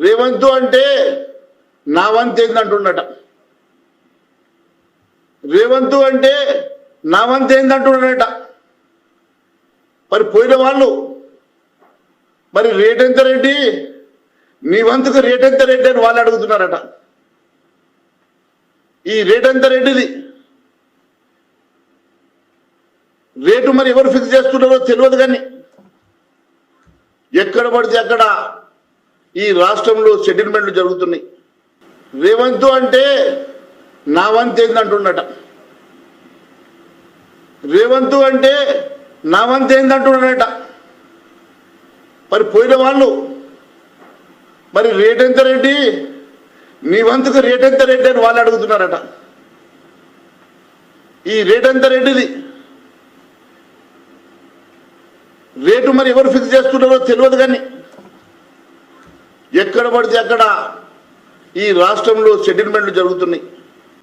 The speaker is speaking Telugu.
రేవంత్ అంటే నా వంతు ఏందంటుండట రేవంత్ అంటే నా వంతు ఏందంటుండట మరి పోయిన వాళ్ళు మరి రేట్ ఎంత రెడ్డి నీ వంతుకు రేట్ ఎంత రెడ్డి అని వాళ్ళు అడుగుతున్నారట. ఈ రేట్ ఎంత రెడ్డిది రేటు మరి ఎవరు ఫిక్స్ చేస్తున్నారో తెలియదు కానీ ఎక్కడ పడితే అక్కడ ఈ రాష్ట్రంలో సెటిల్మెంట్లు జరుగుతున్నాయి. రేవంత్ అంటే నా వంతు ఏందంటున్నట రేవంత్ అంటే నా వంతు ఏందంటున్నాడట మరి పోయిన వాళ్ళు మరి రేట్ ఎంత రెడ్డి నీ వంతుకు రేట్ ఎంత రెడ్డి అని వాళ్ళు అడుగుతున్నారట. ఈ రేట్ ఎంత రెడ్డిది రేటు మరి ఎవరు ఫిక్స్ చేస్తున్నారో తెలియదు కానీ ఎక్కడ పడితే అక్కడ ఈ రాష్ట్రంలో సెటిల్మెంట్లు జరుగుతున్నాయి.